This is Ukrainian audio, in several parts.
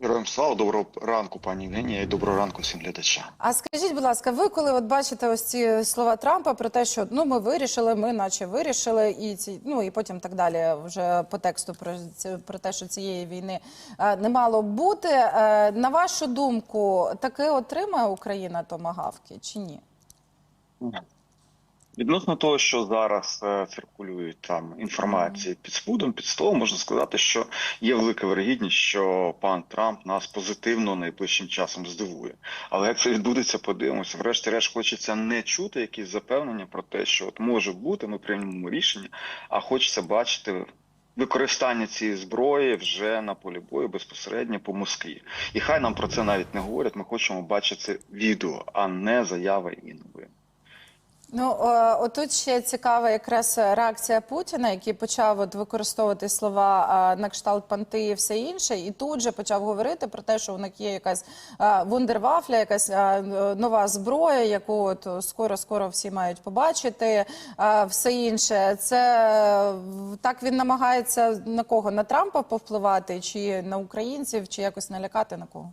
Героям слава, доброго ранку, пані Євгенія, і доброго ранку всім глядачам. А скажіть, будь ласка, ви коли от бачите ось ці слова Трампа про те, що ну ми вирішили, ми наче вирішили, і ці ну і потім так далі, вже по тексту про про те, що цієї війни е, не мало бути. Е, на вашу думку, таки отримає Україна томагавки чи ні? Відносно того, що зараз е, циркулюють там інформації під спудом, під столом, можна сказати, що є велика вирогідність, що пан Трамп нас позитивно найближчим часом здивує. Але як це відбудеться, подивимося. Врешті-решт хочеться не чути якісь запевнення про те, що от може бути, ми приймемо рішення, а хочеться бачити. Використання цієї зброї вже на полі бою безпосередньо по Москві, і хай нам про це навіть не говорять. Ми хочемо бачити відео, а не заяви і новини. Ну е, отут ще цікава якраз реакція Путіна, який почав от використовувати слова е, на кшталт панти і все інше, і тут же почав говорити про те, що у них є якась е, вундервафля, якась нова зброя, яку от скоро скоро всі мають побачити. Все інше, це так він намагається на кого? На Трампа повпливати, чи на українців, чи якось налякати на кого?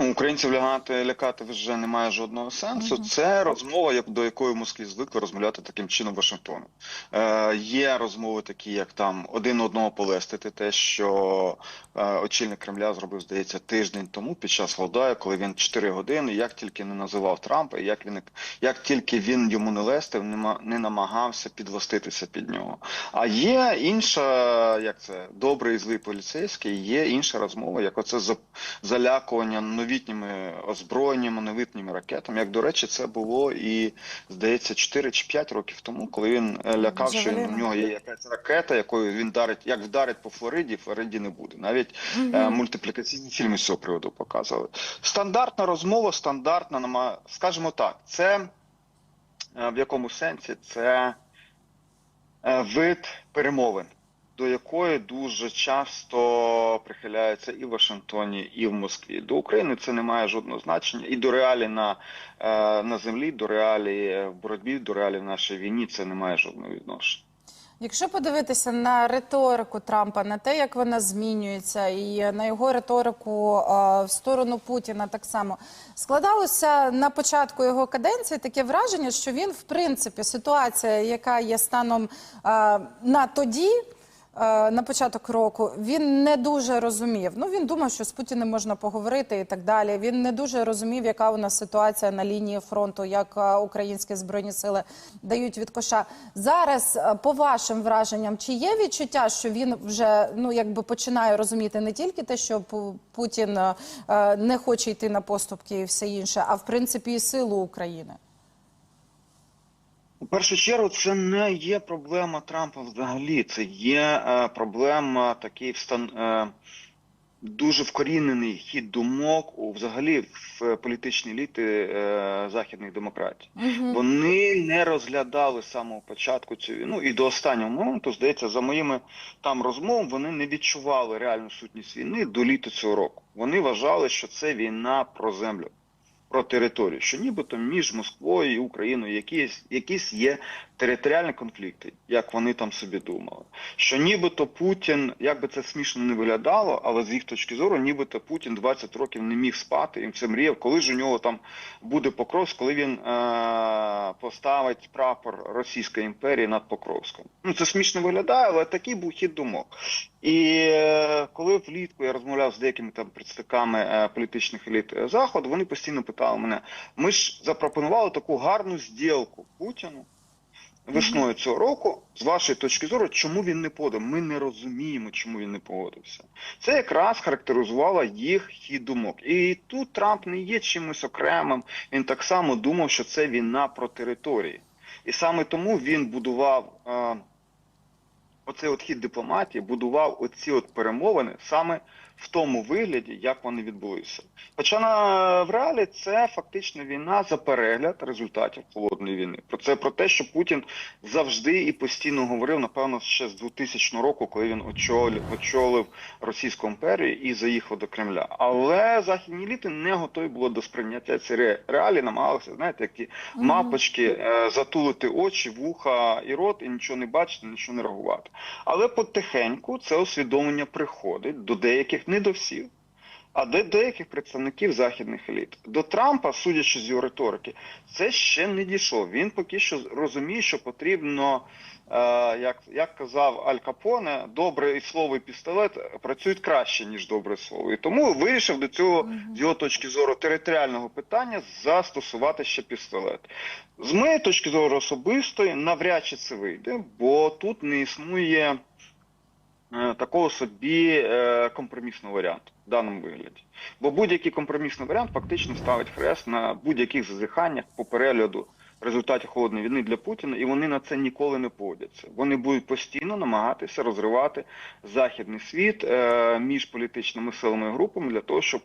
Ну, українців лягати лякати вже немає жодного сенсу. Це розмова, як до якої Москві звикли розмовляти таким чином Вашингтоном. Е, є розмови такі, як там один одного полестити, те, що е, очільник Кремля зробив, здається, тиждень тому під час Валдаю, коли він 4 години, як тільки не називав Трампа, як він як тільки він йому не лестив, нема- не намагався підластитися під нього. А є інша, як це добрий і злий поліцейський, є інша розмова, як оце за- залякування новітніми озброєннями, новітніми ракетами. Як до речі, це було і здається 4 чи 5 років тому, коли він е, лякав, що у нього є якась ракета, якою він дарить, як вдарить по Флориді, Флориді не буде. Навіть е, мультиплікаційні фільми з цього приводу показували. Стандартна розмова, стандартна, нема- скажімо так, це е, в якому сенсі це вид перемовин, до якої дуже часто прихиляються і в Вашингтоні, і в Москві. До України це не має жодного значення, і до реалій на, е, на землі, до реалій в боротьбі, до реалій в нашій війні це не має жодного відношення. Якщо подивитися на риторику Трампа, на те, як вона змінюється, і на його риторику е, в сторону Путіна, так само складалося на початку його каденції таке враження, що він, в принципі, ситуація, яка є станом е, на тоді. Е, На початок року він не дуже розумів. Ну він думав, що з Путіним можна поговорити і так далі. Він не дуже розумів, яка у нас ситуація на лінії фронту, як е, українські збройні сили дають від коша. Зараз, е, по вашим враженням, чи є відчуття, що він вже ну якби починає розуміти не тільки те, що Путін не хоче йти на поступки і все інше, а в принципі і силу України? У першу чергу, це не є проблема Трампа взагалі. Це є е, проблема такий встан е, дуже вкорінений хід думок у взагалі в політичній еліти е, західних демократій. Вони не розглядали з самого початку цю війну і до останнього моменту, здається, за моїми там розмовами, вони не відчували реальну сутність війни до літа цього року. Вони вважали, що це війна про землю. Про територію, що нібито між Москвою і Україною якісь, якісь є територіальні конфлікти, як вони там собі думали. Що нібито Путін, як би це смішно не виглядало, але з їх точки зору, нібито Путін 20 років не міг спати, він все мріяв, коли ж у нього там буде Покровськ, коли він е- поставить прапор Російської імперії над Покровськом. Ну це смішно виглядає, але такий був хід думок. І е, коли влітку я розмовляв з деякими там представниками е, політичних еліт е, заходу, вони постійно питали мене: ми ж запропонували таку гарну зділку Путіну весною цього року. З вашої точки зору, чому він не подав? Ми не розуміємо, чому він не погодився. Це якраз характеризувало їх хід думок. І тут Трамп не є чимось окремим. Він так само думав, що це війна про території. І саме тому він будував. Оцей от хід дипломатії будував оці от перемовини саме в тому вигляді, як вони відбулися. Хоча на в реалі це фактично війна за перегляд результатів холодної війни. Про це про те, що Путін завжди і постійно говорив, напевно, ще з 2000 року, коли він очолив, очолив Російську імперію і заїхав до Кремля. Але західні еліти не готові були до сприйняття цієї реалії, намагалися, знаєте, як ті мапочки е, затулити очі, вуха і рот, і нічого не бачити, нічого не реагувати. Але потихеньку це усвідомлення приходить до деяких, не до всіх. а де деяких представників західних еліт. До Трампа, судячи з його риторики, це ще не дійшов. Він поки що розуміє, що потрібно, е, як, як казав Аль Капоне, добре слово і пістолет працюють краще, ніж добре слово. І тому вирішив до цього, з його точки зору, територіального питання застосувати ще пістолет. З моєї точки зору особистої, навряд чи це вийде, бо тут не існує такого собі е, компромісного варіанту в даному вигляді. Бо будь-який компромісний варіант фактично ставить хрест на будь-яких зазіханнях по перегляду результатів холодної війни для Путіна, і вони на це ніколи не погодяться. Вони будуть постійно намагатися розривати західний світ е, між політичними силами і групами для того, щоб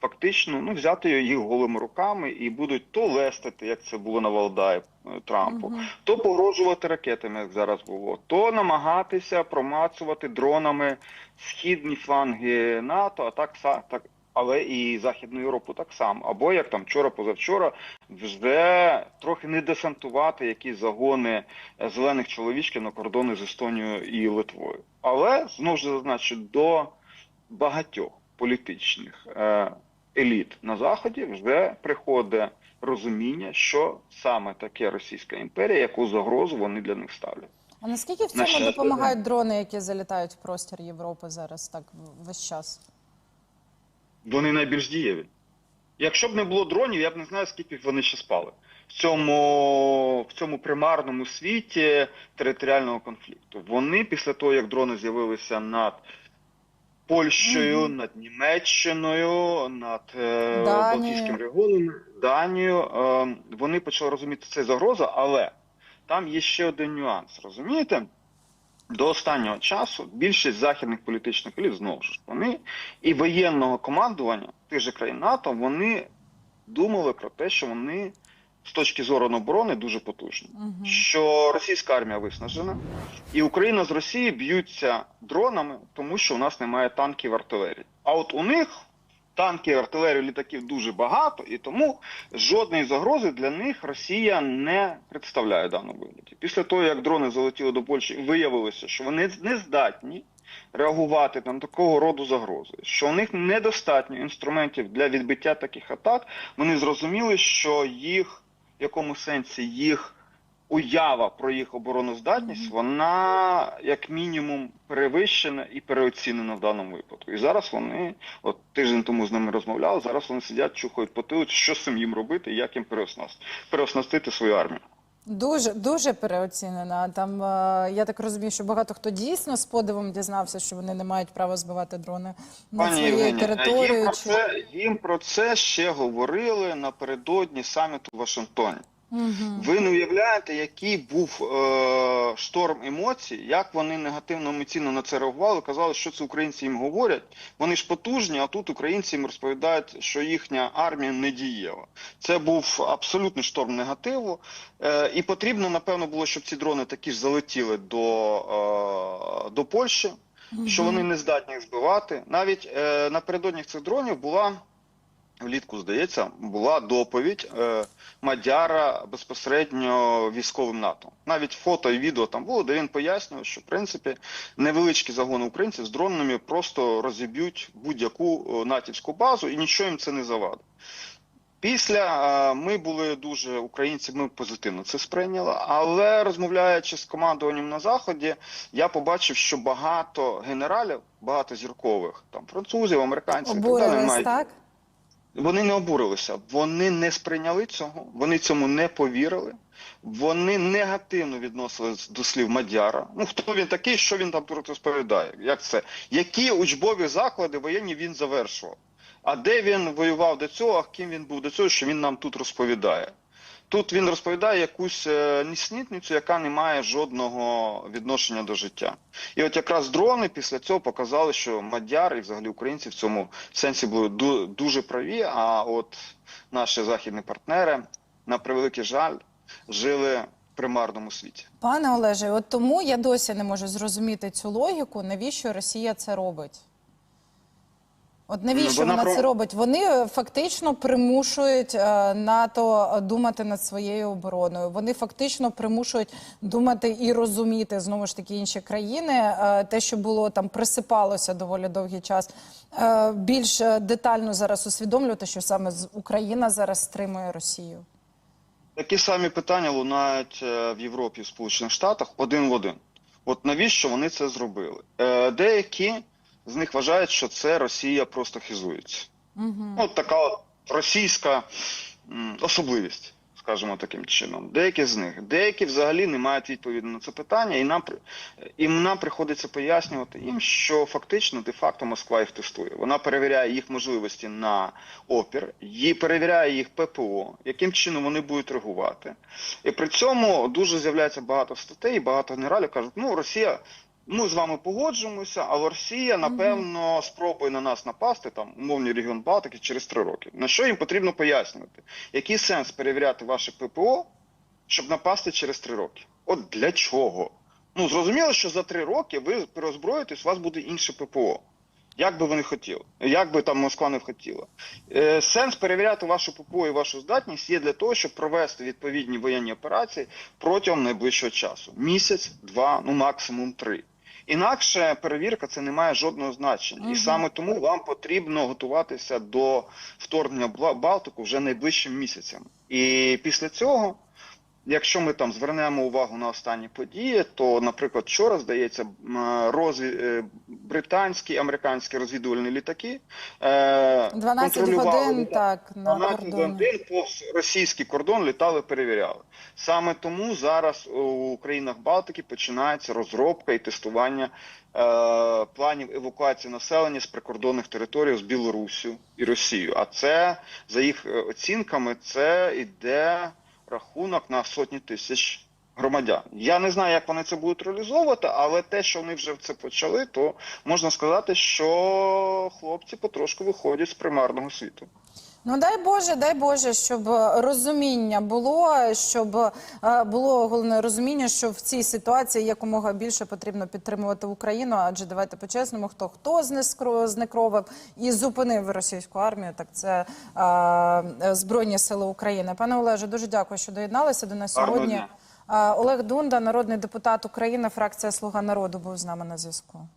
фактично ну взяти їх голими руками і будуть то лестити, як це було на Валдаї е, Трампу, Мгм. то погрожувати ракетами, як зараз було, то намагатися промацувати дронами східні фланги НАТО, а так так. Але і Західну Європу так само. Або як там вчора, позавчора, вже трохи не десантувати якісь загони е, зелених чоловічків на кордони з Естонією і Литвою. Але знову ж зазначу, до багатьох політичних е, еліт на заході вже приходить розуміння, що саме таке Російська імперія, яку загрозу вони для них ставлять. А наскільки в цьому щастя, допомагають дрони, які залітають в простір Європи зараз так весь час? Вони найбільш дієві. Якщо б не було дронів, я б не знаю, скільки б вони ще спали в цьому, в цьому примарному світі територіального конфлікту. Вони після того, як дрони з'явилися над Польщею, Мгм. над Німеччиною, над е, Балтійським регіоном, Данією, е, вони почали розуміти це загроза, але там є ще один нюанс. Розумієте? До останнього часу більшість західних політичних еліт знову ж вони і воєнного командування тих же країн НАТО вони думали про те, що вони з точки зору оборони дуже потужні. Мгм. Що російська армія виснажена, і Україна з Росією б'ються дронами, тому що у нас немає танків артилерії. А от у них танків, артилерії, літаків дуже багато, і тому жодної загрози для них Росія не представляє в даному вигляді. Після того, як дрони залетіли до Польщі, виявилося, що вони не здатні реагувати на такого роду загрози, що у них недостатньо інструментів для відбиття таких атак. Вони зрозуміли, що їх в якому сенсі їх уява про їх обороноздатність, вона як мінімум перевищена і переоцінена в даному випадку. І зараз вони, от тиждень тому з ними розмовляли, зараз вони сидять, чухають потилицю, що з цим їм робити як їм переоснастити, переоснастити свою армію. Дуже дуже переоцінена. Там е, я так розумію, що багато хто дійсно з подивом дізнався, що вони не мають права збивати дрони на Пані своєю Євгенія, їм територією. про, чи- це, їм про це ще говорили напередодні саміту в Вашингтоні. Мгм. Ви не уявляєте, який був е, шторм емоцій, як вони негативно емоційно на це реагували, казали, що це українці їм говорять. Вони ж потужні, а тут українці їм розповідають, що їхня армія не дієва. Це був абсолютний шторм негативу. Е, і потрібно, напевно, було, щоб ці дрони такі ж залетіли до, е, до Польщі, що вони не здатні їх збивати. Навіть е, напередодні цих дронів була. Влітку, здається, була доповідь е, Мадяра безпосередньо військовим НАТО. Навіть фото і відео там було, де він пояснював, що в принципі невеличкі загони українців з дронами просто розіб'ють будь-яку е, натівську базу і нічого їм це не завадить. Після е, ми були дуже українці, ми позитивно це сприйняли. Але розмовляючи з командуванням на заході, я побачив, що багато генералів, багато зіркових, там французів, американців і так далі, мають так? Вони не обурилися, вони не сприйняли цього, вони цьому не повірили. Вони негативно відносились до слів Мадяра. Ну хто він такий, що він там тут розповідає? Як це? Які учбові заклади воєнні він завершував? А де він воював до цього, а ким він був до цього, що він нам тут розповідає? Тут він розповідає якусь е, ніснітницю, яка не має жодного відношення до життя. І от якраз дрони після цього показали, що Мадяр і взагалі українці в цьому сенсі були ду- дуже праві. А от наші західні партнери, на превеликий жаль, жили примарному світі. Пане Олеже, от тому я досі не можу зрозуміти цю логіку, навіщо Росія це робить. От навіщо Вона вона, це робить? Вони е, фактично примушують е, НАТО думати над своєю обороною. Вони фактично примушують думати і розуміти знову ж таки інші країни. е, Те, що було там присипалося доволі довгий час, е, більш детально зараз усвідомлювати, що саме Україна зараз стримує Росію. Такі самі питання лунають в Європі, в Сполучених Штатах один в один. От навіщо вони це зробили? Е, Деякі з них вважають, що це Росія просто хизується. Угу. От така от російська особливість, скажімо таким чином. Деякі з них, деякі взагалі не мають відповіді на це питання, і нам і нам приходиться пояснювати їм, що фактично де-факто Москва їх тестує. Вона перевіряє їх можливості на опір, її перевіряє їх ППО, яким чином вони будуть реагувати. І при цьому дуже з'являється багато статей, багато генералів кажуть, ну Росія. Ми з вами погоджуємося, але Росія, напевно, спробує на нас напасти, там, умовний регіон Балтики, через три роки. На що їм потрібно пояснювати? Який сенс перевіряти ваше ППО, щоб напасти через три роки? От для чого? Ну, зрозуміло, що за три роки ви переозброїтесь, у вас буде інше ППО. Як би ви не хотіли, як би там Москва не хотіла. Е, сенс перевіряти вашу ППО і вашу здатність є для того, щоб провести відповідні воєнні операції протягом найближчого часу. Місяць, два, ну максимум три. Інакше перевірка це не має жодного значення. угу. І саме тому вам потрібно готуватися до вторгнення Балтику вже найближчим місяцем. І після цього, якщо ми там звернемо увагу на останні події, то, наприклад, вчора, здається, розві... е, британські американські розвідувальні літаки е, 12 контролювали годин так на 12 кордоні. годин повз російський кордон літали, перевіряли. Саме тому зараз у країнах Балтики починається розробка і тестування е, планів евакуації населення з прикордонних територій з Білоруссю і Росією. А це за їх е, оцінками, це іде рахунок на сотні тисяч. Громадян. Я не знаю, як вони це будуть реалізовувати, але те, що вони вже це почали, то можна сказати, що хлопці потрошку виходять з примарного світу. Ну дай Боже, дай Боже, щоб е, розуміння було, щоб е, було головне розуміння, що в цій ситуації якомога більше потрібно підтримувати Україну. Адже давайте по-чесному, хто хто знекровив і зупинив російську армію, так це е, Збройні Сили України. Пане Олеже, дуже дякую, що доєдналися до нас Гарного сьогодні. дня. Е, Олег Дунда, народний депутат України, фракція Слуга народу, був з нами на зв'язку.